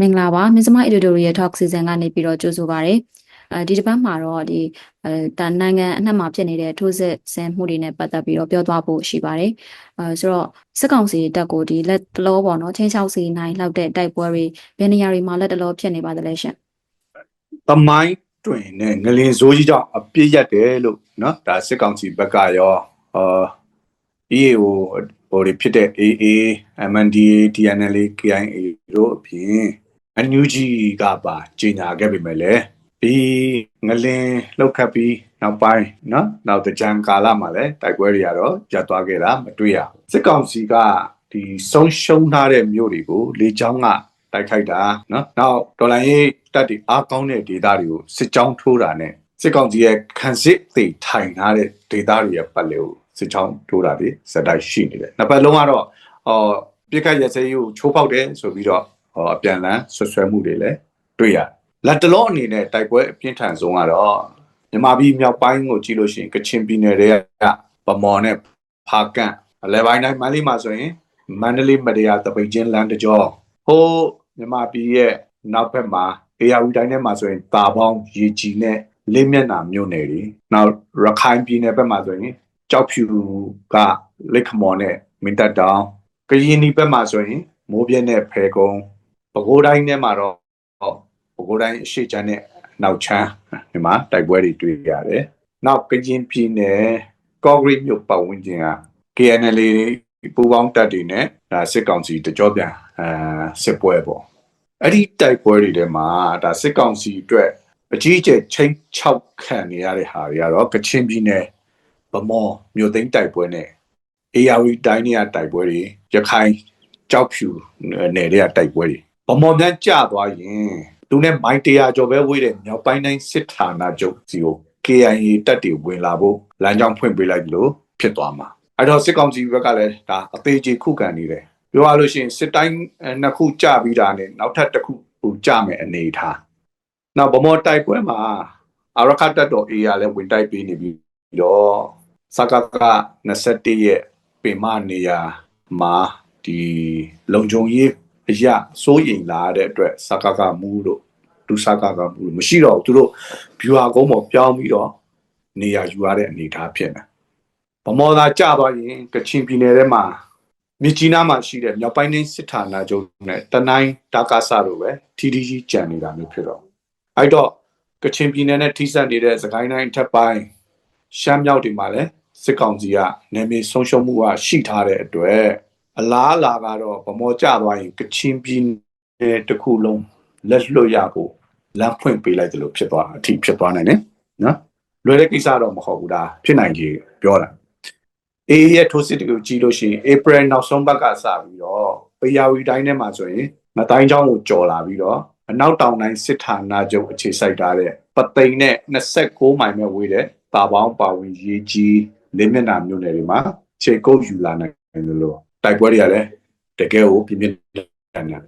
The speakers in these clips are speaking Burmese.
မင်္ဂလာပါမစ္စမ editorial talk season ကနေပြီးတော့ကြိုဆိုပါရစေအဲဒီတစ်ပတ်မှာတော့ဒီအဲဒါနိုင်ငံအနှံ့မှာဖြစ်နေတဲ့ထိုးစစ်ဆင်မှုတွေနဲ့ပတ်သက်ပြီးတော့ပြောသွားဖို့ရှိပါတယ်အဲဆိုတော့စစ်ကောင်စီတပ်ကိုဒီလက်တလောပေါ့နော်ချင်းချောက်စီနိုင်လောက်တဲ့တိုက်ပွဲတွေဘယ်နေရာတွေမှာလက်တလောဖြစ်နေပါသလဲရှင်တမိုင်းတွင်နဲ့ငလင်ဇိုးကြီးကြောင့်အပြစ်ရက်တယ်လို့နော်ဒါစစ်ကောင်စီဘက်ကရောအာ EAO ဟိုတွေဖြစ်တဲ့ AA MNDA TNL KIA တို့အပြင် NUG ကပါကြီးညာခဲ့ပြီမဲ့လေဒီငလင်လောက်ခတ်ပြီးနောက်ပိုင်းနော်နောက်တကြံကာလမှာလည်းတိုက်ပွဲတွေကတော့ရပ်သွားခဲ့တာမတွေ့ရဘူးစစ်ကောင်စီကဒီဆုံးရှုံးထားတဲ့မြို့တွေကိုလေကြောင်းကတိုက်ခိုက်တာနော်နောက်ဒေါ်လာရေးတက်တီအားကောင်းတဲ့ဒေသတွေကိုစစ်ကြောင်းထိုးတာနဲ့စစ်ကောင်စီရဲ့ခံစစ်တွေထိုင်ထားတဲ့ဒေသတွေရဲ့ပတ်လည်ကိုစစ်ကြောင်းထိုးတာတွေစတိုက်ရှိနေတယ်နှစ်ပတ်လုံးကတော့အော်ပြစ်ခတ်ရစဲရေးကိုချိုးပေါက်တယ်ဆိုပြီးတော့ ဟောအပြန်လန်းဆွဆွဲမှုတွေလည်းတွေ့ရတယ်လက်တလုံးအနေနဲ့တိုက်ပွဲအပြင်းထန်ဆုံးကတော့မြန်မာပြည်မြောက်ပိုင်းကိုကြည့်လို့ရှိရင်ကချင်ပြည်နယ်တွေကဗမော်နဲ့ဖာကန့်အလဲပိုင်းတိုင်းမန္တလေးမှာဆိုရင်မန္တလေးမတရားတပိတ်ချင်းလမ်းတကြောဟိုးမြန်မာပြည်ရဲ့နောက်ဘက်မှာအေယာဝီတိုင်းထဲမှာဆိုရင်တာပေါင်းရေကြီးနဲ့လေးမျက်နှာမြို့နယ်တွေနောက်ရခိုင်ပြည်နယ်ဘက်မှာဆိုရင်ကြောက်ဖြူကလက်ခမော်နဲ့မင်းတပ်တောင်ကရင်ဒီဘက်မှာဆိုရင်မိုးပြဲနဲ့ဖဲကုန်း ပဲခူးတိုင်းထဲမှာတော့ပဲခူးတိုင်းအရှိချမ်းနဲ့နောက်ချမ်းဒီမှာတိုက်ပွဲတွေတွေ့ရတယ်။နောက်ကရင်ပြည်နယ်ကော့ဂရိတ်မြို့ပတ်ဝန်းကျင်က KNL ပူပေါင်းတပ်တွေနဲ့ဒါစစ်ကောင်စီတကြောပြန်အဲစစ်ပွဲပေါ့အဲ့ဒီတိုက်ပွဲတွေထဲမှာဒါစစ်ကောင်စီအတွက်အကြီးအကျယ်ချင်းချောက်ခံနေရတဲ့ဟာတွေကတော့ကချင်ပြည်နယ်ဗမော်မြို့သိမ်းတိုက်ပွဲနဲ့ ARV တိုင်းနေရတိုက်ပွဲတွေရခိုင်ကြောက်ဖြူနယ်တွေကတိုက်ပွဲတွေ ဗမော်ပြန်ကျသွားရင်သူနဲ့မိုင်းတရာကျော်ပဲဝေးတဲ့မြောက်ပိုင်းတိုင်းစစ်ဌာနချုပ်စီကို KIA တပ်တွေဝင်လာဖို့လမ်းကြောင်းဖွင့်ပေးလိုက်လို့ဖြစ်သွားမှာအဲ့တော့စစ်ကောင်စီဘက်ကလည်းဒါအသေးချေခုခံနေတယ်ပြောရလို့ရှိရင်စစ်တိုင်းနှစ်ခုကြပြီးတာနဲ့နောက်ထပ်တစ်ခုဟိုကြမယ်အနေထားနောက်ဗမော်တိုက်ပွဲမှာအရခတ်တပ်တော် A ရလည်းဝင်တိုက်ပေးနေပြီးတော့စကက21ရဲ့ပင်မနေရာမှာဒီလုံခြုံရေး အရာစိုးရိမ်လာတဲ့အတွက်စကကမူးတို့ဒုစကကမူးလို့မရှိတော့ဘူးသူတို့ viewer ကုန်းပေါ်ပြောင်းပြီးတော့နေရာယူရတဲ့အနေထားဖြစ်နေဗမော်သာကြသွားရင်ကချင်ပြည်နယ်ထဲမှာမြစ်ကြီးနားမှာရှိတဲ့မြောက်ပိုင်းနှင်းစစ်ဌာနချုပ်နဲ့တနိုင်းတာကာဆာတို့ပဲထီထီကြီးကြံနေတာမျိုးဖြစ်တော့အဲ့တော့ကချင်ပြည်နယ်နဲ့ထိစပ်နေတဲ့စကိုင်းတိုင်းအထက်ပိုင်းရှမ်းမြောက်တွေမှာလည်းစစ်ကောင်စီကနယ်မြေဆုံးရှုံးမှုကရှိထားတဲ့အတွက် အလားအလာကတော့ဗမော်ကြသွားရင်ကချင်ပြည်နယ်တစ်ခုလုံးလက်လွတ်ရဖို့လမ်းဖွင့်ပေးလိုက်တယ်လို့ဖြစ်သွားအထိဖြစ်သွားနိုင်တယ်နော်လွယ်တဲ့ကိစ္စတော့မဟုတ်ဘူးဒါဖြစ်နိုင်ကြီးပြောတာအေးရဲ့ထိုးစစ်တွေကိုကြည့်လို့ရှိရင် April နောက်ဆုံးပတ်ကစပြီးတော့ပယာဝီတိုင်းထဲမှာဆိုရင်မတိုင်းချောင်းကိုကြော်လာပြီးတော့အနောက်တောင်တိုင်းစစ်ဌာနချုပ်အခြေစိုက်ထားတဲ့ပသိမ်နဲ့26မိုင်မဲ့ဝေးတဲ့တာပေါင်းပါဝင်ရေးကြီးလေးမျက်နှာမြို့နယ်တွေမှာခြေကုပ်ယူလာနိုင်တယ်လို့ တိုက်ပွဲတွေကလည်းတကယ်ကိုပြင်းပြင်းထန်ထန်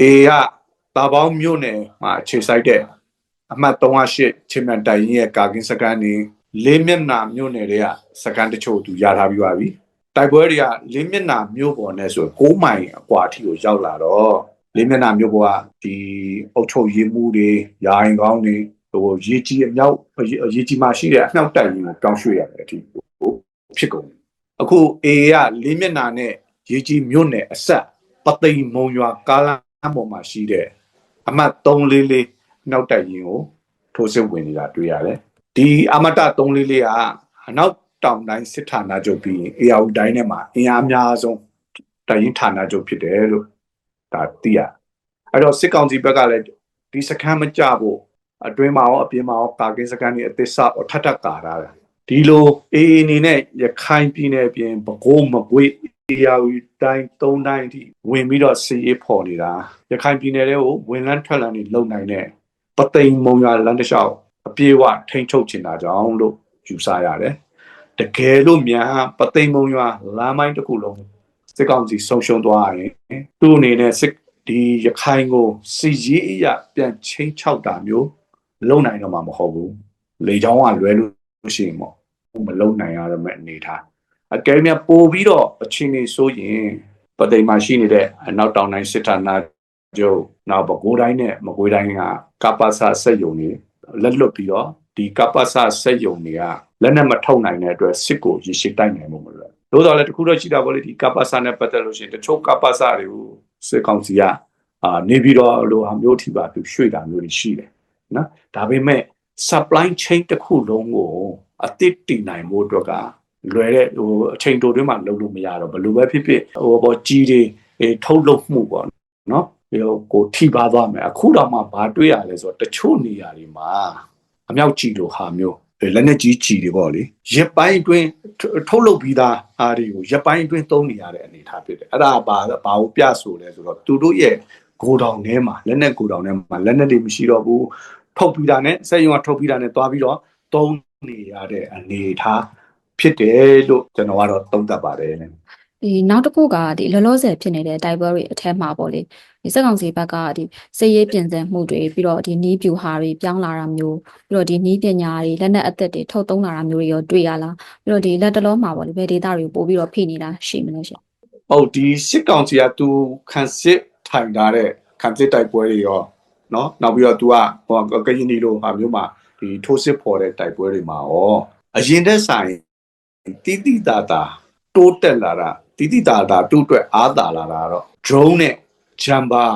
အေးကတာပေါင်းမြို့နယ်မှာအခြေစိုက်တဲ့အမှတ်308ချင်းမြန်တိုင်ရင်ရဲ့ကာကင်းစကန်နေလေးမျက်နှာမြို့နယ်တွေကစကန်တချို့သူရထားပြီးပါပြီတိုက်ပွဲတွေကလေးမျက်နှာမြို့ပေါ်နဲ့ဆို6မိုင်အကွာအထိကိုရောက်လာတော့လေးမျက်နှာမြို့ပေါ်ကဒီအုတ်ချုပ်ရေးမှုတွေယာရင်ကောင်းတွေဟိုရေကြီးအမြောက်ရေကြီးမှရှိတဲ့အမြောက်တိုင်ကြီးကိုတောင်းရွှေ့ရတယ်အထိဟိုဖြစ်ကုန်အခု A ကလေးမျက်နှာနဲ့ ရေကြီးမြို့နယ်အဆက်ပသိမ်မုံရွာကားလမ်းပေါ်မှာရှိတဲ့အမှတ်344နောက်တိုင်ရင်ကိုထိုးစစ်ဝင်နေတာတွေ့ရတယ်ဒီအမတ344ကအနောက်တောင်တိုင်းစစ်ဌာနချုပ်ပြီးအေယာဝတိုင်းထဲမှာအင်အားအများဆုံးတိုင်ရင်ဌာနချုပ်ဖြစ်တယ်လို့ဒါသိရအဲ့တော့စစ်ကောင်စီဘက်ကလည်းဒီစခန်းမကြဖို့အတွင်းမှာရောအပြင်မှာရောကာကင်းစခန်းတွေအသစ်ဆောက်ထပ်ထပ်ကာထားတာဒီလိုအေးအနေနဲ့ရခိုင်ပြည်နယ်ပြင်ပဲခူးမကွေး အေယာဝတိုင်း၃တိုင်းအထိဝင်ပြီးတော့စီရေးဖော်နေတာရခိုင်ပြည်နယ်တွေကိုဝင်လန်းထွက်လန်းတွေလုံနိုင်တဲ့ပသိမ်မုံရွာလမ်းတစ်လျှောက်အပြေးဝထိန်ထုတ်ချင်တာကြောင့်လို့ယူဆရတယ်တကယ်လို့မြန်ပသိမ်မုံရွာလမ်းမိုင်းတစ်ခုလုံးစစ်ကောင်စီဆုံးရှုံးသွားရင်သူ့အနေနဲ့စစ်ဒီရခိုင်ကိုစီရေးအရာပြန်ချင်းချောက်တာမျိုးလုံနိုင်တော့မှာမဟုတ်ဘူးလေချောင်းကလွဲလို့ရှိရင်ပေါ့မလုံနိုင်ရတော့မဲ့အနေထား အကယ်၍ပို့ပြီးတော့အချင်းနေဆိုရင်ပသိမ်မှာရှိနေတဲ့အနောက်တောင်တိုင်းစစ်ဌာနကျုပ်နောက်ပဲကိုးတိုင်းနဲ့မကွေးတိုင်းကကပ္ပစစက်ယုံတွေလက်လွတ်ပြီးတော့ဒီကပ္ပစစက်ယုံတွေကလက်နဲ့မထုတ်နိုင်တဲ့အတွက်စစ်ကိုရရှိတိုက်နိုင်မှုမလို့သို့တော်လည်းတခုတော့ရှိတာပေါ့လေဒီကပ္ပစနဲ့ပတ်သက်လို့ရှိရင်တချို့ကပ္ပစတွေကိုစစ်ကောင်စီကအာနေပြီးတော့လိုဟာမျိုးထိပါသူရွှေ့တာမျိုးတွေရှိတယ်နော်ဒါပေမဲ့ supply chain တစ်ခုလုံးကိုအသစ်တည်နိုင်မှုအတွက်က လွယ်တဲ့ဟိုအချိန်တိုတွင်းမှာလုပ်လို့မရတော့ဘယ်လိုပဲဖြစ်ဖြစ်ဟိုပေါ်ကြီးတွေအေးထုတ်လုပ်မှုပေါ့နော်ဟိုကိုထိပါသွားမယ်အခုတော့မှဘာတွေ့ရလဲဆိုတော့တချို့နေရာတွေမှာအမြောက်ကြီးလိုဟာမျိုးလက်နဲ့ကြီးကြီးတွေပေါ့လေရက်ပိုင်းအတွင်းထုတ်လုပ်ပြီးသားအားတွေကိုရက်ပိုင်းအတွင်းသုံးနေရတဲ့အနေအထားဖြစ်တယ်အဲ့ဒါဘာဘာကိုပြဆိုလဲဆိုတော့သူတို့ရဲ့ဂိုတောင်ထဲမှာလက်နဲ့ဂိုတောင်ထဲမှာလက်နဲ့တွေမရှိတော့ဘူးထုတ်ပြီးတာနဲ့စက်ရုံကထုတ်ပြီးတာနဲ့သွားပြီးတော့သုံးနေရတဲ့အနေအထား ဖြစ်တယ်လို့ကျွန်တော်ကတော့သုံးသပ်ပါတယ်လေ ဒီနောက်တစ်ခုကဒီလောလောဆယ်ဖြစ်နေတဲ့တိုက်ပွဲတွေအထက်မှာပေါ့လေဒီစက်ကောင်စီဘက်ကဒီစစ်ရေးပြင်ဆင်မှုတွေပြီးတော့ဒီနီးပြူဟာတွေပြောင်းလာတာမျိုးပြီးတော့ဒီနီးပညာတွေလက်နက်အသက်တွေထုတ်သုံးလာတာမျိုးတွေရောတွေ့ရလားပြီးတော့ဒီလက်တလုံးမှာပေါ့လေဘယ်ဒေတာတွေကိုပို့ပြီးတော့ဖိနေတာရှိမလဲရှင် ဟုတ်ဒီစစ်ကောင်စီကသူခံစစ်ထိုင်ထားတဲ့ခံစစ်တိုက်ပွဲတွေရောเนาะနောက်ပြီးတော့ तू ကဟိုကရင်နီလိုဟာမျိုးမှာဒီထိုးစစ်ဖော်တဲ့တိုက်ပွဲတွေမှာရောအရင်တဲ့ဆိုင် တိတိတာတာတိုးတက်လာတာတိတိတာတာတူးအတွက်အားတာလာတာတော့ drone နဲ့ jumper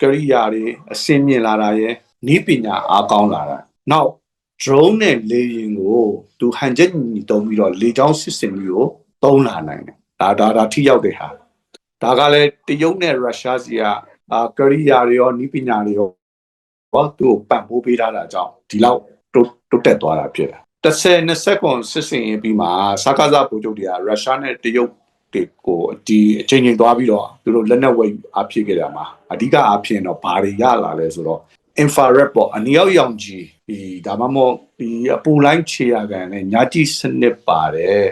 ကရိယာတွေအစင်းမြင်လာတာရယ်နီးပညာအားကောင်းလာတာနောက် drone နဲ့လေယာဉ်ကိုသူဟန်ချက်ညီတုံးပြီးတော့လေကြောင်းစစ်စင်မျိုးကိုသုံးလာနိုင်တယ်ဒါဒါဒါထိရောက်တဲ့ဟာဒါကလည်းတရုတ်နဲ့ရုရှားစီကအာကရိယာတွေရောနီးပညာတွေရောဘာသူ့ကိုပံ့ပိုးပေးထားတာကြောင့်ဒီလောက်တိုးတိုးတက်သွားတာဖြစ်တ ယ်30 20ကွန်စစ်စင်ရင်ပြီးမှစကားစားပုံချုပ်တွေကရုရှားနဲ့တရုတ်တွေကိုဒီအချိန်ချင်းသွားပြီးတော့သူတို့လက်နက်ဝယ်ယူအားဖြစ်ခဲ့တာမှာအဓိကအားဖြင့်တော့ဘာတွေရလာလဲဆိုတော့ infrared ပေါ့အနီရောက်ရောင်ကြီးဒီဒါမှမဟုတ်ဒီအပူလိုင်းခြေရကန်နဲ့ညာကြည့်စနစ်ပါတယ်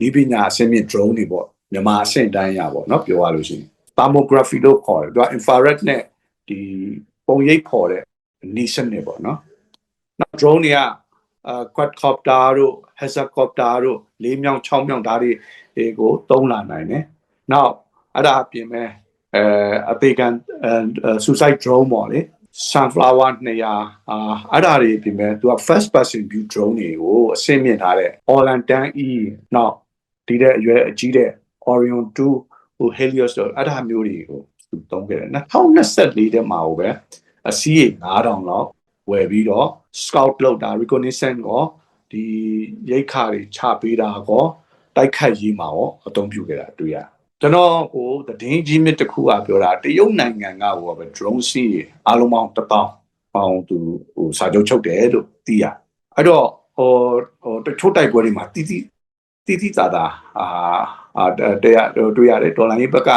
ဒီပညာအဆင့်မြင့် drone တွေပေါ့မြန်မာအဆင့်တိုင်းရပေါ့နော်ပြောရလို့ရှိရင် thermography လို့ခေါ်တယ်သူက infrared နဲ့ဒီပုံရိပ်ဖော်တဲ့နီးစနစ်ပေါ့နော်နောက် drone တွေက အာ quadcopter တို့ hexacopter တို့လေးမြောင်6မြောင်ဓာတ်တွေတွေကိုသုံးလာနိုင်တယ်နောက်အဲ့ဒါအပြင်မဲ့အဲအသေးကန်အဲ suicide drone ပေါ့လေ sunflower 200အာအဲ့ဒါတွေပြင်မဲ့သူက first person view drone တွေကိုအဆင့်မြင့်ထားတဲ့ Orlan 10E နောက်ဒီတဲ့အရွယ်အကြီးတဲ့ Orion 2ဟို Helios တို့အဲ့ဒါမျိုးတွေကိုသူသုံးခဲ့တယ်2024တဲ့မှာဟိုပဲအစီး9000လောက် ဝယ်ပြီးတော့ scout လောက်တာ reconnaissance ကိုဒီရိတ်ခါတွေချပေးတာကောတိုက်ခတ်ရေးမှာရောအသုံးပြုခဲ့တာတွေ့ရတယ်ကျွန်တော်ဟိုသတင်းကြီးမြစ်တစ်ခုကပြောတာတရုတ်နိုင်ငံကဟိုပဲ drone စီးအားလုံးပေါင်း1000ပေါင်းသူဟိုစာချုပ်ချုပ်တယ်လို့သိရအဲ့တော့ဟိုဟိုတချို့တိုက်ပွဲတွေမှာတီးတီးတီးတီးသာသာအာအာတရားတွေ့ရတယ်ဒေါ်လာရေးဘက်က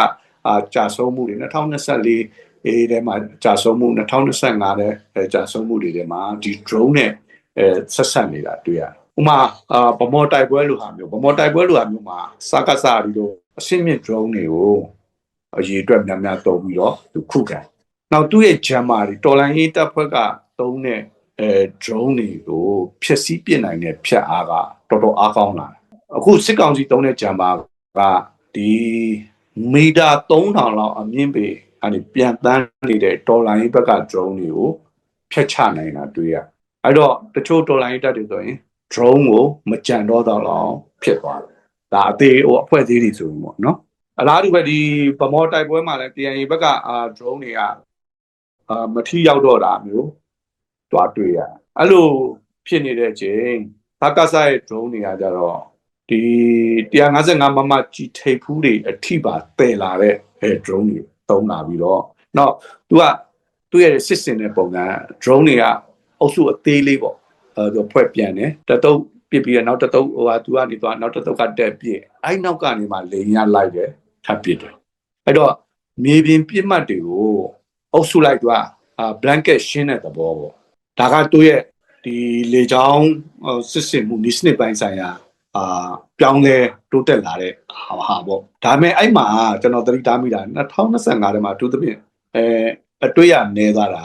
အာကြာဆုံးမှုတွေ2024 အေးထဲမှာကြာဆုံးမှု2025တဲ့ကြာဆုံးမှုတွေထဲမှာဒီ drone နဲ့အဲဆက်ဆက်နေတာတွေ့ရတယ်ဥမာအာဗမော်တိုက်ပွဲလိုဟာမျိုးဗမော်တိုက်ပွဲလိုဟာမျိုးမှာစကားစားပြီးတော့အရှင်းမြင့် drone တွေကိုအရေးအတွက်များများတုံးပြီးတော့သူခုခံနောက်သူ့ရဲ့ jammer တွေတော်လိုင်းရေးတပ်ဖွဲ့ကတုံးတဲ့အဲ drone တွေကိုဖျက်ဆီးပစ်နိုင်တဲ့ဖြတ်အားကတော်တော်အားကောင်းလာတယ်အခုစစ်ကောင်စီတုံးတဲ့ jammer ကဒီမီတာ3000လောက်အမြင့်ပေ အဲ့ဒီပြန်တန်းနေတဲ့တော်လိုင်းရေးဘက်က drone တွေကိုဖျက်ချနိုင်တာတွေ့ရအဲ့တော့တချို့တော်လိုင်းရေးတပ်တွေဆိုရင် drone ကိုမကြံတော့တော့လောက်ဖြစ်သွားတယ်ဒါအသေးဟိုအဖွဲ့သေးတွေဆိုရင်ပေါ့နော်အလားတူပဲဒီဗမော်တိုက်ပွဲမှာလည်း PNA ဘက်ကအာ drone တွေကအာမထီရောက်တော့တာမျိုးတွားတွေ့ရအဲ့လိုဖြစ်နေတဲ့အချိန်ဘကဆာရဲ့ drone တွေကကြတော့ဒီ155မမကြီးထိပ်ဖူးတွေအထိပါတည်လာတဲ့အဲ drone တွေ သုံးလာပြီးတော့နောက်သူကသူ့ရဲ့စစ်စင်တဲ့ပုံစံ drone တွေကအုပ်စုအသေးလေးပေါ့အဲသူဖွဲ့ပြန်တယ်တတုပ်ပြစ်ပြီးတော့နောက်တတုပ်ဟိုဟာသူကနေသွားနောက်တတုပ်ကတက်ပြစ်အဲ့နောက်ကနေမှလိန်ရလိုက်တယ်ထပ်ပြစ်တယ်အဲ့တော့မြေပြင်ပြစ်မှတ်တွေကိုအုပ်စုလိုက်သူက blanket ရှင်းတဲ့သဘောပေါ့ဒါကသူ့ရဲ့ဒီလေချောင်းစစ်စင်မှုဒီစနစ်ပိုင်းဆိုင်ရာ အာပြောင်းလဲတိုးတက်လာတဲ့ဟာဟာပေါ့ဒါပေမဲ့အဲ့မှာကျွန်တော်သတိထားမိတာ2025ထဲမှာအထူးသဖြင့်အဲအတွေ့ရနေသွားတာ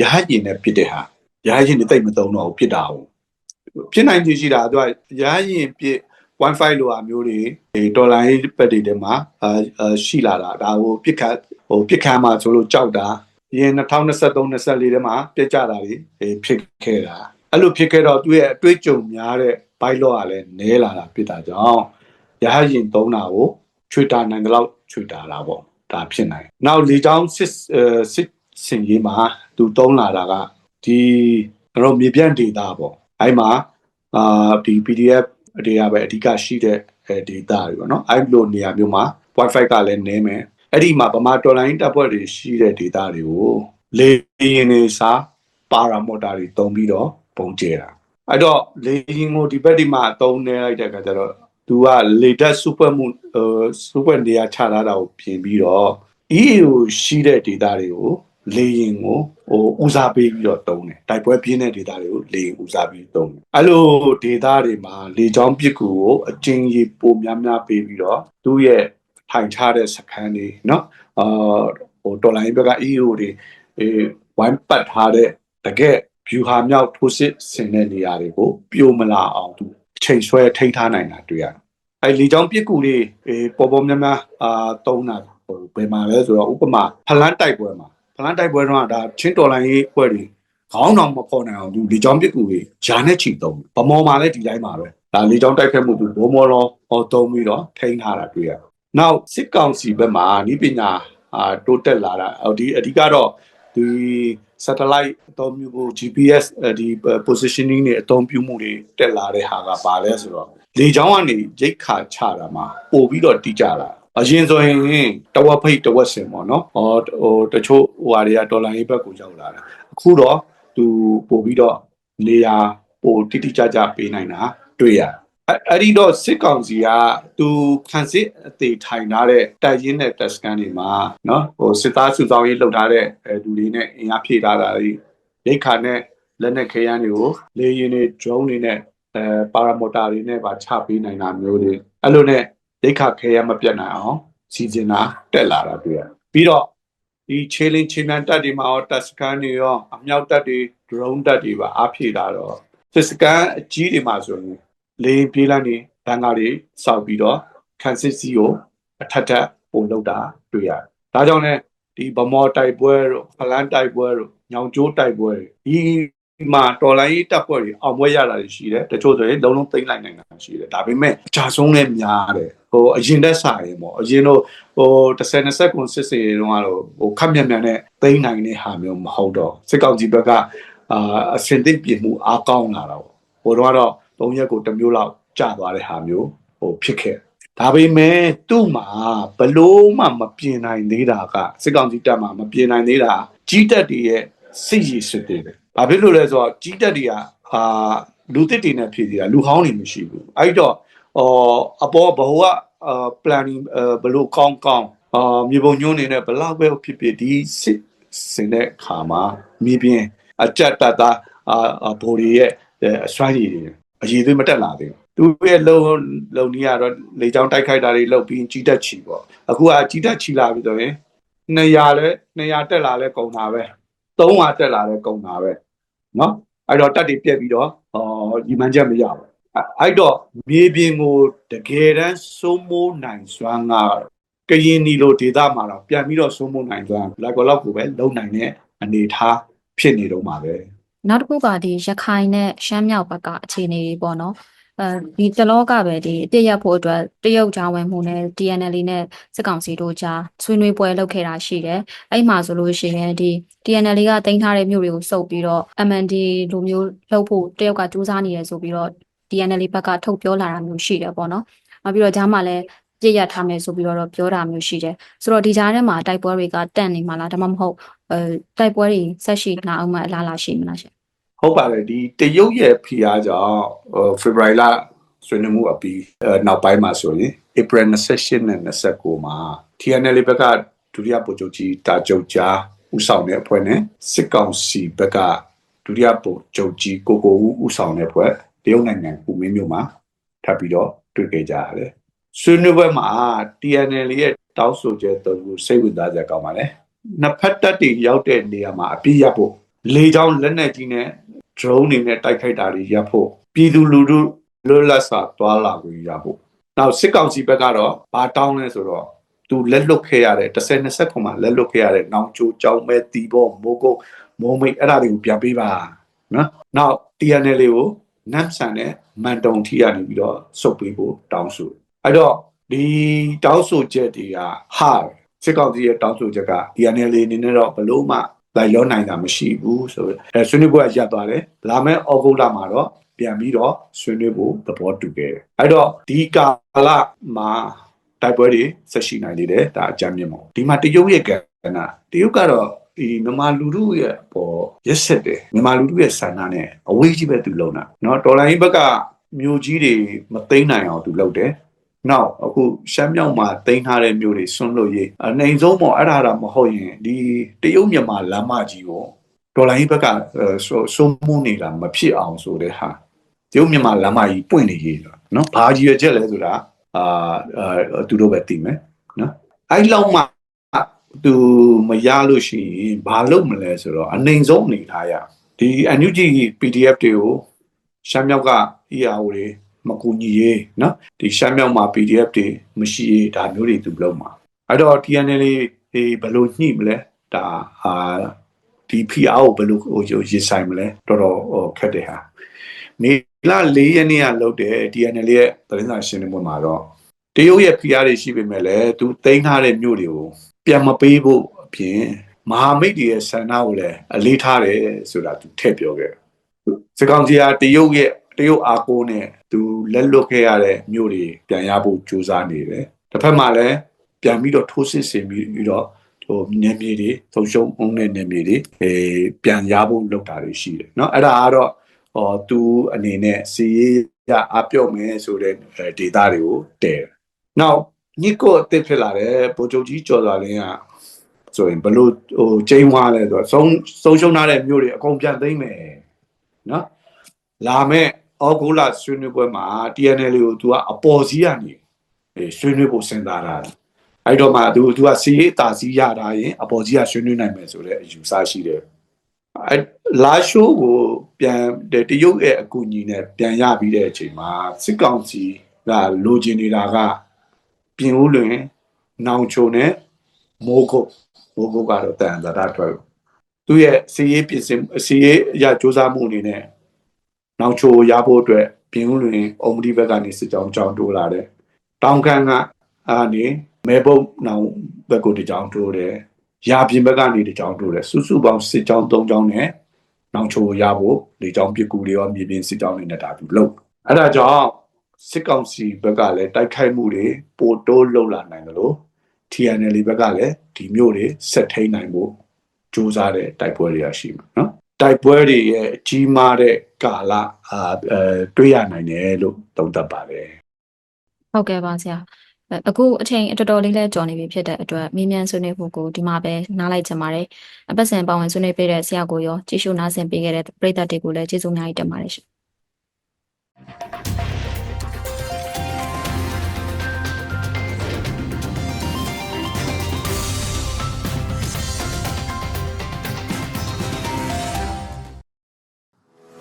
ရဟတ်ရင်နဲ့ပြစ်တဲ့ဟာရဟတ်ရင်နဲ့တိတ်မသုံးတော့ဘူးပြစ်တာဟုတ်ဖြစ်နိုင်ခြေရှိတာသူကရဟတ်ရင်ပြစ် wifi လိုအမျိုးတွေဒေါ်လာရေးပတ်တွေထဲမှာအာရှိလာတာဒါကိုပြစ်ခတ်ဟိုပြစ်ခမ်းမှာဆိုလို့ကြောက်တာအရင်2023 24ထဲမှာပြက်ကြတာတွေဖြစ်ခဲ့တာအဲ့လိုဖြစ်ခဲ့တော့သူ့ရဲ့အတွေ့အကြုံများတဲ့ ဘိုက်လော့ကလည်းနဲလာတာဖြစ်တာကြောင့်ရဟရင်သုံးတာကိုချွေတာနိုင်တဲ့လောက်ချွေတာတာပေါ့ဒါဖြစ်နိုင်နောက်လေချောင်းစစ်စစ်စင်ကြီးမှာသူသုံးလာတာကဒီတော့မြေပြန့်ဒေတာပေါ့အဲ့မှာအာဒီ PDF တွေကပဲအဓိကရှိတဲ့ data တွေပေါ့နော်အဲ့လိုနေရာမျိုးမှာ wifi ကလည်းနည်းမယ်အဲ့ဒီမှာဗမာတော်လိုင်းတပ်ဖွဲ့တွေရှိတဲ့ data တွေကိုလေရင်နေစားပါရာမော်တာတွေတုံးပြီးတော့ပုံကျဲတာ အဲ့တော့လေရင်ကိုဒီဘက်ဒီမှာတုံးနေလိုက်တဲ့အခါကျတော့သူကလေတက်စူပါမှုဟိုစူပါနေရာချထားတာကိုပြင်ပြီးတော့ EU ရှိတဲ့ data တွေကိုလေရင်ကိုဟိုဦးစားပေးပြီးတော့တုံးတယ်တိုက်ပွဲပြင်းတဲ့ data တွေကိုလေရင်ဦးစားပြီးတုံးတယ်အဲ့လို data တွေမှာလေချောင်းပစ်ကူကိုအကျဉ်းကြီးပိုများများပေးပြီးတော့သူ့ရဲ့ထိုင်ချတဲ့စခန်းတွေเนาะအာဟိုဒေါ်လာရင်းဘက်က EU တွေအဲဝိုင်းပတ်ထားတဲ့တကယ် view ဟာမြောက်ထိုးစစ်ဆင်တဲ့နေရာတွေကိုပြိုမလာအောင်သူချိန်ဆွဲထိန်းထားနိုင်တာတွေ့ရတယ်အဲလေချောင်းပစ်ကူတွေအဲပေါ်ပေါ်များများအာတုံးတာဟိုဘယ်မှာလဲဆိုတော့ဥပမာဖလန်းတိုက်ပွဲမှာဖလန်းတိုက်ပွဲတော့ဒါချင်းတော်လိုင်းရေးပွဲတွေခေါင်းတော်မဖော်နိုင်အောင်သူလေချောင်းပစ်ကူတွေဂျာနဲ့ချီတုံးဗမော်မှာလည်းဒီတိုင်းပါပဲဒါလေချောင်းတိုက်ခတ်မှုသူဘောမော်တော့ဟောတုံးပြီးတော့ထိန်းထားတာတွေ့ရတယ်နောက်စစ်ကောင်စီဘက်မှာဤပညာအာတိုးတက်လာတာဒီအဓိကတော့ ဒီ satellite အသုံးပြုဖို့ GPS ဒီ positioning တွေအသုံးပြုမှုတွေတက်လာတဲ့ဟာကပါလဲဆိုတော့လေချောင်းကနေရိတ်ခါချတာမှာပို့ပြီးတော့တိကျလာအရင်ဆိုရင်တဝက်ဖိတ်တဝက်စင်ပေါ့နော်ဟောဟိုတချို့ဟိုဟာတွေကဒေါ်လာရေးဘက်ကိုရောက်လာတာအခုတော့သူပို့ပြီးတော့နေရာပို့တိတိကျကျပေးနိုင်တာတွေ့ရတယ် အဲ့ဒီတော့စစ်ကောင်စီကသူခံစစ်အသေးထိုင်ထားတဲ့တိုက်ရင်းတဲ့တက်စကန်တွေမှာနော်ဟိုစစ်သားစုဆောင်ရေးလုပ်ထားတဲ့လူတွေနဲ့အင်အားဖြည့်ထားတာတွေဒိခါနဲ့လက်နက်ခဲယမ်းတွေကိုလေရင်တွေ drone တွေနဲ့အဲပါရာမိုတာတွေနဲ့ပါချပေးနိုင်တာမျိုးတွေအဲ့လိုနဲ့ဒိခါခဲယမ်းမပြတ်နိုင်အောင်စီစဉ်တာတက်လာတာတွေ့ရပြီးတော့ဒီခြေလင်းခြေမြန်တက်တွေမှာရောတက်စကန်တွေရောအမြောက်တက်တွေ drone တက်တွေပါအားဖြည့်တာတော့စစ်စကန်အကြီးတွေမှာဆိုရင် လေပြေးလန်းနေတန်ကားတွေစောက်ပြီးတော့ခံစစ်စီကိုအထက်ထက်ပုံလုပ်တာတွေ့ရတယ်။ဒါကြောင့်လည်းဒီဗမော်တိုက်ပွဲတို့ဖလန်တိုက်ပွဲတို့ညောင်ကျိုးတိုက်ပွဲတွေဒီမှာတော်လိုင်းတပ်ဖွဲ့တွေအောင်ပွဲရတာတွေရှိတယ်တချို့ဆိုရင်လုံးလုံးသိမ့်လိုက်နိုင်တာရှိတယ်ဒါပေမဲ့အကြဆုံးလည်းများတယ်ဟိုအရင်တက်ဆိုင်ပေါ့အရင်တို့ဟို30 20ကွန်စစ်စေတုန်းကတော့ဟိုခက်မြန်မြန်နဲ့သိမ့်နိုင်တဲ့ဟာမျိုးမဟုတ်တော့စစ်ကောင်စီဘက်ကအာအစင်သိပြင်မှုအားကောင်းလာတာပေါ့ဟိုတော့ကတော့ ၃ရက်ကိုတစ်မျိုးလောက်ကြာသွားတဲ့ဟာမျိုးဟိုဖြစ်ခဲ့ဒါပေမဲ့သူ့မှာဘလို့မှမပြင်နိုင်သေးတာကစစ်ကောင်စီတပ်မှာမပြင်နိုင်သေးတာကြီးတက်တွေရဲ့စိတ်ရည်စစ်တွေပဲဘာဖြစ်လို့လဲဆိုတော့ကြီးတက်တွေကအာလူတစ်တွေနဲ့ဖြည့်သေးတာလူဟောင်းတွေမရှိဘူးအဲ့တော့အော်အပေါ်ဘဟိုကအာ planning ဘလို့ကောင်းကောင်းအာမြေပုံညွှန်းနေနဲ့ဘလောက်ပဲဖြစ်ဖြစ်ဒီစစ်စင်တဲ့ခါမှာမြေပြင်အကြက်တတာအာဘိုးတွေရဲ့အစွမ်းရည်တွေ အရေးသေးမတက်လာသေးဘူးသူရဲ့လုံလုံနီးကတော့လေချောင်းတိုက်ခိုက်တာတွေလုပ်ပြီးကြီးတက်ချီပေါ့အခုကကြီးတက်ချီလာပြီဆိုရင်200လဲ200တက်လာလဲကုန်တာပဲ300တက်လာလဲကုန်တာပဲเนาะအဲ့တော့တက်တွေပြက်ပြီးတော့ဟောညီမန်းချက်မရဘူးအဲ့တော့မြေပြင်ကိုတကယ်တမ်းစိုးမိုးနိုင်စွမ်းကကရင်နီလိုဒေသမှာတော့ပြန်ပြီးတော့စိုးမိုးနိုင်စွမ်းလောက်လောက်ကိုပဲလုံနိုင်တဲ့အနေအထားဖြစ်နေတော့မှာပဲ နောက်တစ်ခုကဒီရခိုင်နဲ့ရှမ်းမြောက်ဘက်ကအခြေအနေတွေပေါ့နော်အဲဒီတလောကပဲဒီအပြစ်ရက်ဖို့အတွက်တရုတ်ကြားဝင်မှုနဲ့ TNL နဲ့စစ်ကောင်စီတို့ကြားဆွေးနွေးပွဲလုပ်ခဲ့တာရှိတယ်။အဲ့မှာဆိုလို့ရှိရင်ဒီ TNL ကတင်ထားတဲ့မြို့တွေကိုစုပ်ပြီးတော့ MND လိုမျိုးလုပ်ဖို့တရုတ်ကစူးစမ်းနေတယ်ဆိုပြီးတော့ TNL ဘက်ကထုတ်ပြောလာတာမျိုးရှိတယ်ပေါ့နော်။နောက်ပြီးတော့ဂျားမှာလည်းပြည့်ရထားမယ်ဆိုပြီးတော့ပြောတာမျိုးရှိတယ်။ဆိုတော့ဒီကြားထဲမှာတိုက်ပွဲတွေကတန့်နေမှာလားဒါမှမဟုတ်အဲတိုက်ပွဲတွေဆက်ရှိလာအောင်မအလားအလာရှိမလားရှင် ဟုတ်ပါတယ်ဒီတရုတ်ရဲ့ဖိအားကြောင့်ဖေဖော်ဝါရီလဆွေးနွေးမှုအပြီးနောက်ပိုင်းမှာဆိုရင် April 28နဲ့29မှာ TNL ဘက်ကဒုတိယဗိုလ်ချုပ်ကြီးတာကျုပ်ကြားဦးဆောင်တဲ့အဖွဲ့နဲ့စစ်ကောင်စီဘက်ကဒုတိယဗိုလ်ချုပ်ကြီးကိုကိုဦးဦးဆောင်တဲ့အဖွဲ့တရုတ်နိုင်ငံကူမင်းမြို့မှာထပ်ပြီးတော့တွေ့ကြကြရတယ်ဆွေးနွေးပွဲမှာ TNL ရဲ့တောင်းဆိုချက်တုံးကိုစိတ်ဝင်စားကြကောင်းပါလေနှစ်ဖက်တပ်တွေရောက်တဲ့နေရာမှာအပြည့်ရဖို့လေကြောင်းလက်နက်ကြီးနဲ့ drone တွေနဲ့တိုက်ခိုက်တာတွေရပ်ဖို့ပြည်သူလူထုလွတ်လပ်စွာသွားလာခွင့်ရဖို့နောက်စစ်ကောင်စီဘက်ကတော့ဘာတောင်းလဲဆိုတော့သူလက်လွတ်ခဲ့ရတဲ့10 20ခုမှလက်လွတ်ခဲ့ရတဲ့နောင်ချိုကြောင်းမဲ့တီဘောမိုးကုတ်မိုးမိတ်အဲ့ဒါတွေကိုပြန်ပေးပါနော်နောက် TNL ကိုနမ်ဆန်နဲ့မန်တုံထီကနေပြီးတော့စုပ်ပေးဖို့တောင်းဆိုအဲ့တော့ဒီတောင်းဆိုချက်တွေကဟာစစ်ကောင်စီရဲ့တောင်းဆိုချက်က TNL အနေနဲ့တော့ဘလို့မှ လိုက်လောနိုင်တာမရှိဘူးဆိုတော့အဲဆွေးနွေးပွဲကရပ်သွားတယ်လာမယ့်ဩဂုတ်လမှာတော့ပြန်ပြီးတော့ဆွေးနွေးဖို့သဘောတူခဲ့တယ်အဲ့တော့ဒီကာလမှာတိုက်ပွဲတွေဆက်ရှိနိုင်သေးတယ်ဒါအကြမ်းမြင့်ပေါ့ဒီမှာတရုတ်ရဲ့ကဏ္ဍတရုတ်ကတော့ဒီမြန်မာလူထုရဲ့ပေါ်ရက်ဆက်တယ်မြန်မာလူထုရဲ့ဆန္ဒနဲ့အဝေးကြီးပဲသူလုံတာเนาะတော်လိုင်းဘက်ကမြို့ကြီးတွေမသိမ့်နိုင်အောင်သူလုပ်တယ် နောက်အခုရှမ်းမြောက်မှာတင်ထားတဲ့မြို့တွေဆွန့်လို့ရေးအနေဆုံးပေါ့အဲ့ဒါတော့မဟုတ်ရင်ဒီတရုတ်မြန်မာလမ်းမကြီးကိုဒေါ်လာကြီးဘက်ကစိုးမိုးနေတာမဖြစ်အောင်ဆိုတဲ့ဟာတရုတ်မြန်မာလမ်းမကြီးပွင့်နေရေးတော့နော်ဘာကြီးရချက်လဲဆိုတာအာသူတို့ပဲသိမယ်နော်အဲ့လောက်မှသူမရလို့ရှိရင်ဘာလုပ်မလဲဆိုတော့အနေဆုံးအနေထားရဒီ NUG PDF တွေကိုရှမ်းမြောက်က EAO တွေ မကူညီရေးနော်ဒီရှမ်းမြောက်မှာ PDF တွေမရှိရေးဒါမျိုးတွေသူလုပ်မှာအဲ့တော့ TNL တွေဘယ်လိုညှိမလဲဒါအာဒီ PR ကိုဘယ်လိုဟိုရေးဆိုင်မလဲတော်တော်ဟိုခက်တယ်ဟာမေလ၄ရက်နေ့ကလုပ်တဲ့ TNL ရဲ့သတင်းစာရှင်းလင်းပွဲမှာတော့တရုတ်ရဲ့ PR တွေရှိပေမဲ့လည်းသူတင်ထားတဲ့မြို့တွေကိုပြန်မပေးဖို့အပြင်မဟာမိတ်တွေရဲ့ဆန္ဒကိုလည်းအလေးထားတယ်ဆိုတာသူထည့်ပြောခဲ့စကောင်ကြီးကတရုတ်ရဲ့တရုတ်အားကိုးနဲ့ သူလက်လွတ်ခဲ့ရတဲ့မြို့တွေပြန်ရဖို့ကြိုးစားနေတယ်တစ်ဖက်မှာလည်းပြန်ပြီးတော့ထိုးစစ်ဆင်ပြီးတော့ဟိုနေမြေတွေသုံးရှုံအောင်တဲ့နေမြေတွေအဲပြန်ရဖို့လုပ်တာတွေရှိတယ်เนาะအဲ့ဒါကတော့ဟောသူအနေနဲ့စီရေးရအပြော့မယ်ဆိုတဲ့ဒေတာတွေကိုတည်နောက်ညစ်ကိုအစ်စ်ဖြစ်လာတဲ့ဗိုလ်ချုပ်ကြီးကျော်စွာလင်းကဆိုရင်ဘလို့ဟိုကျင်းသွားလဲဆိုတော့ဆုံးဆုံးရှုံးထားတဲ့မြို့တွေအကုန်ပြန်သိမ့်မယ်နော်လာမဲ့ ဩဂုတ်လဆွေးနွေးပွဲမှာ TNL ကိုသူကအပေါ်စီးကနေဆွေးနွေးဖို့စဉ်းစားတာအဲ့တော့မှသူသူကစီရေးတာစီးရတာရင်အပေါ်ကြီးကဆွေးနွေးနိုင်မယ်ဆိုတဲ့အယူဆရှိတယ်အဲလာရှိုးကိုပြန်တရုတ်ရဲ့အကူအညီနဲ့ပြန်ရပြီးတဲ့အချိန်မှာစစ်ကောင်စီကလိုချင်နေတာကပြင်ဦးလွင်နောင်ချုံနဲ့မိုးကုတ်မိုးကုတ်ကတော့တန်ဇာတာထွက်သူရဲ့စီရေးပြင်ဆင်စီရေးအရာစူးစမ်းမှုအနေနဲ့ နောက်ချိုရဖို့အတွက်ပြင်ဦးလွင်အုံမဒီဘက်ကနေစစ်ကြောင်းကြောင်းတိုးလာတယ်တောင်ခမ်းကအာနေမဲဘုတ်နောင်ဘက်ကိုတကြောင်းတိုးတယ်ရာပြင်ဘက်ကနေတကြောင်းတိုးတယ်စုစုပေါင်းစစ်ကြောင်း၃ကြောင်းနဲ့နောက်ချိုရဖို့လေကြောင်းပစ်ကူတွေရောမြေပြင်စစ်ကြောင်းတွေနဲ့ဒါသူလုပ်အဲ့ဒါကြောင့်စစ်ကောင်စီဘက်ကလည်းတိုက်ခိုက်မှုတွေပိုတိုးလှုပ်လာနိုင်တယ်လို့ TNL ဘက်ကလည်းဒီမျိုးတွေဆက်ထိန်နိုင်ဖို့ကြိုးစားတဲ့တိုက်ပွဲတွေရရှိမှာနော် တိုက်ပွဲတွေရဲ့အကြီးမားတဲ့ကာလအာအဲတွေးရနိုင်တယ်လို့သုံးသပ်ပါတယ်ဟုတ်ကဲ့ပါဆရာအဲအခုအချိန်အတော်တော်လေးလဲကြော်နေပြီဖြစ်တဲ့အတွက်မင်းမြန်ဆွေးနွေးဖို့ကိုဒီမှာပဲနားလိုက်ချင်ပါတယ်အပတ်စဉ်ပါဝင်ဆွေးနွေးပေးတဲ့ဆရာကိုရောကြည့်ရှုနားဆင်ပေးခဲ့တဲ့ပရိသတ်တွေကိုလည်းကျေးဇူးအများကြီးတင်ပါတယ်ရှင်